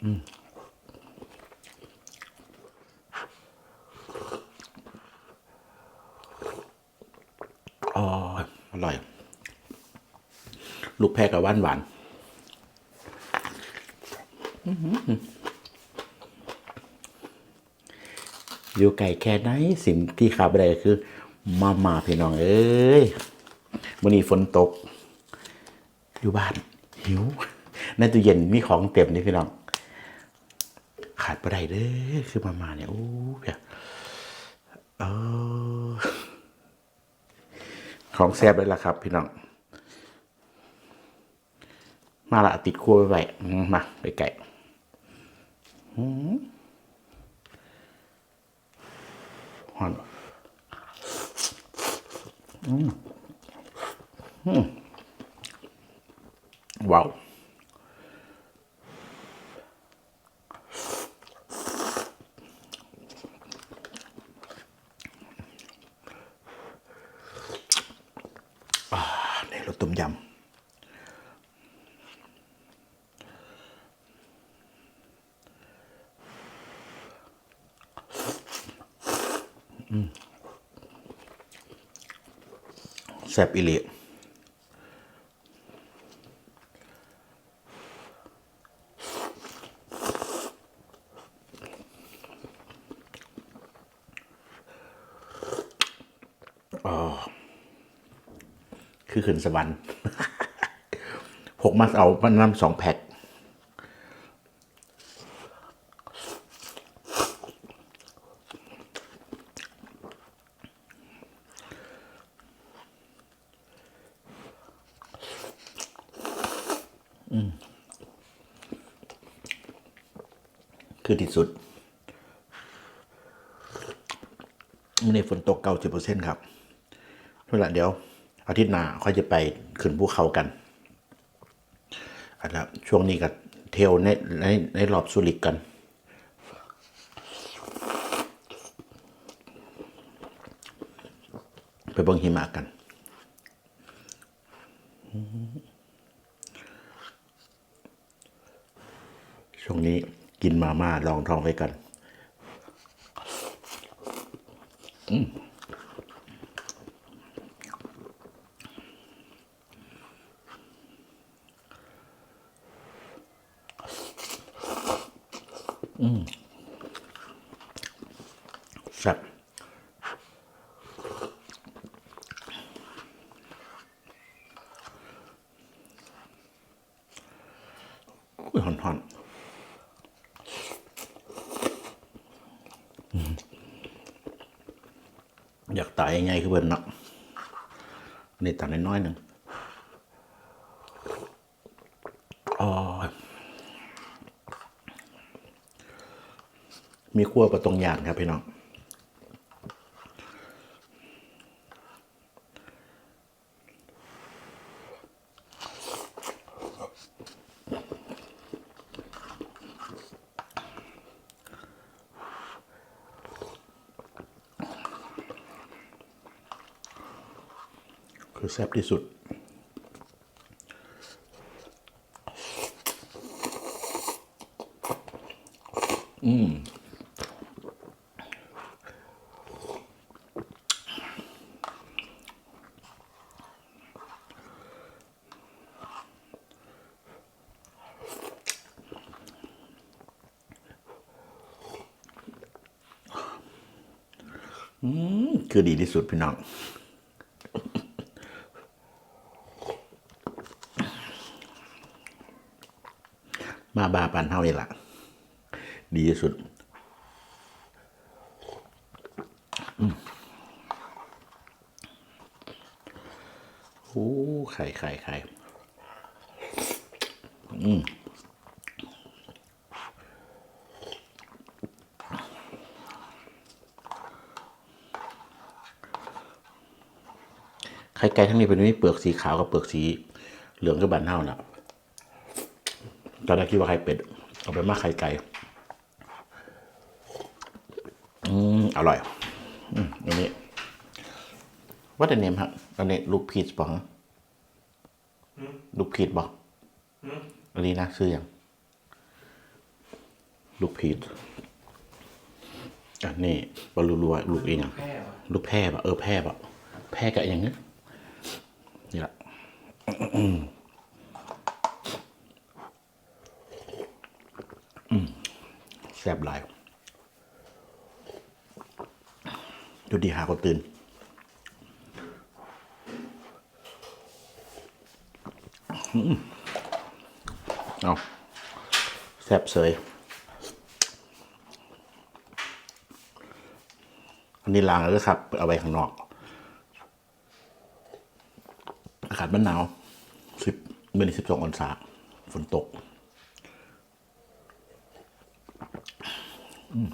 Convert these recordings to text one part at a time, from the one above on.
อ๋ออร่อย ลูกแพรกับหวานหวานอยู่ไก่แค่ไหนสิ่งที่ขาดไปได้คือ มามาพี่น้อง เอ้ยวันนี้ฝนตก อยู่บ้าน หิว ในตู้เย็นมีของเต็มนี่พี่น้อง ขาดไปได้เด้อคือมามาเนี่ยโอ้ยเออของแซ่บเลยล่ะครับ พี่น้อง มาละติดครัวไปไปอืมาไปไก่หอนอืมอืมว้าว ในรส ต้มยำแซ่บอิเลี ขึ้นสวรรค์หกมาเอามันนำสองแพ็คคือที่สุดมื่อนี้ฝนตกเก้าสิบเปอร์เซ็นต์ครับนั่นแหละเดี๋ยว อาทิตย์หน้าค่อยจะไปขึ้นภูเขากันอันละช่วงนี้ก็เที่ยวในในในรอบสุริกกัน ไปเบิ่งหิมะกันช่วงนี้กินมาม่าลองท้องไว้กันแซ่บ อุ้ยหอนหอนอยากตายยังไงคือเบิ่นเนาะนี่ตัดน้อยๆหนึ่งมีขั้วประตรงยานครับพี่น้อง คือแซ่บที่สุด อืมคือดีที่สุดพี่น้อง มาบาปันเท่านี่ละดีที่สุดโอ้ไข่ไข่ไข่อืมไข่ไก่ทั้งนี้เป็นมีเปลือกสีขาวกับเปลือกสีเหลืองกับบันเท่านะ ตอนแรกคิดว่าไข่เป็ด เอาไปมาไข่ไก่ อืม อร่อย อืมอันนี้ว่าแต่เนมครับอันนี้ลูกพีชบอกฮะลูกพีชบอกอันนี้นะซื้ออย่าง ลูกพีชอันนี้บอลรัวลูกเองอะแพร่ว่ะลูกแพร่ปะเออแพร่ปะแพร่กับอย่างนี้นี่แหละอืมแซ่บหลายดูดีหาคนตื่นเอาแซ่บเสยอันนี้ล้างแล้วก็ครับ เอาไว้ข้างนอก อากาศมันหนาวสิบเมื่อนี้สิบสององศาฝนตก อืม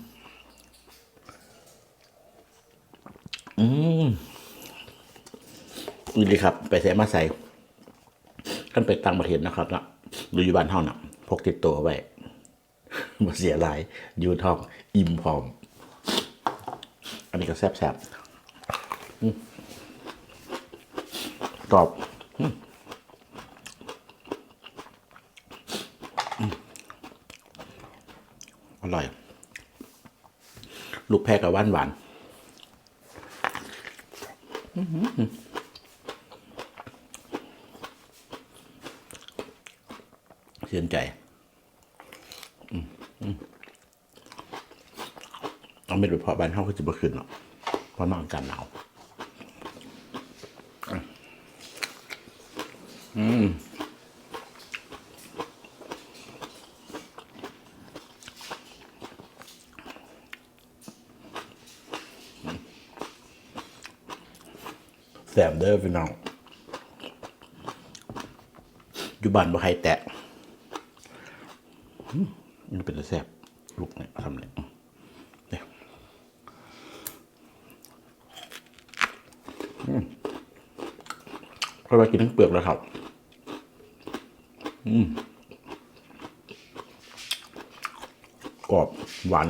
อืมนี่เลยครับ ไปใส่มาใส่กันไปต่างประเทศนะครับนะรือยู่บ้านเท่านะพกติดตัวไว้มาเสียหลายยูทองอิ่มพร้อม อันนี้ก็แซ่บๆอืมกรอบอร่อย ลูกแพรกับหวานหวานๆอื้อหือเสียนใจเอาไม่ดูเพาะบ้านเขาก็จะบ่ขึ้นหรอกเพราะนอนกันหนาวอืม แสบเด้อพี่น้อง อยู่บ้านบ่ใครแตะมันเป็นแต่แสบลูกเนี่ยทำเนี่ยอืมเนี่ยอืมเพราะว่ากินทั้งเปลือกแล้วครับ อืมกรอบหวาน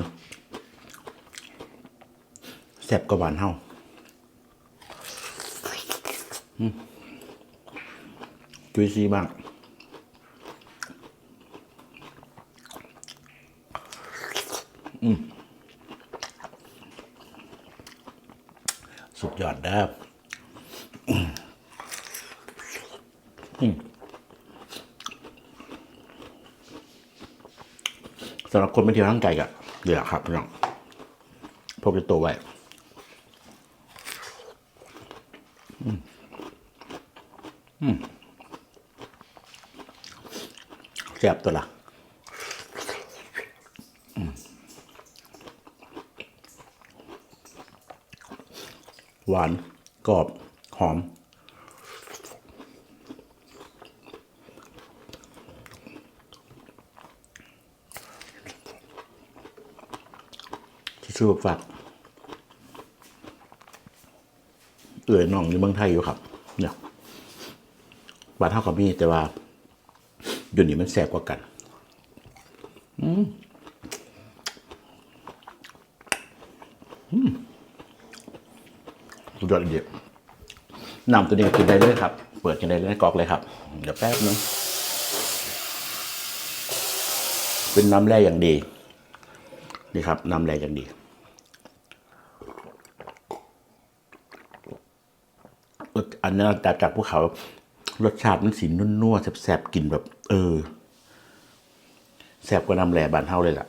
แซ่บก็หวานเท่า จุยซีมากสุดยอดนะครับสำหรับคนไม่เที่ยวร่างกายก็เหลือครับพี่น้องพกจะโตไว้อืมอืม แซ่บตัวละหวานกรอบ หอม ที่ชื่อฝากเอื่อยน้องในเมืองไทยอยู่ครับเนี่ย บ้านเท่ากับมีแต่ว่า อยู่นี่มันแสบกว่ากัน อืมอืมสุดยอดจริงๆนำตัวนี้กินได้เลยครับ เปิดกินได้เลยในกรอกเลยครับ เดี๋ยวแป๊บนึง เป็นน้ำแร่อย่างดี นี่ครับ น้ำแรงอย่างดีอันนั้จากจากภูเขา รสชาติมันสีนุ่นๆแสบๆกลิ่นแบบ เออแสบกว่าน้ำแร่บานเท่าเลยล่ะ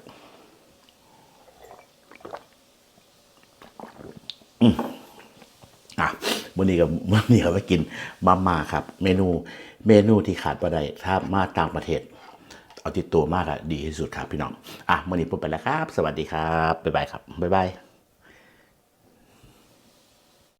อะวันนี้กับวันนี้เราไปกินมาม่าครับ เมนูเมนูที่ขาดประไดถ้ามาต่างประเทศ เอาติดตัวมากอะดีที่สุดครับพี่น้อง อะวันนี้ผมไปแล้วครับ สวัสดีครับ บ๊ายบายครับ บ๊ายบาย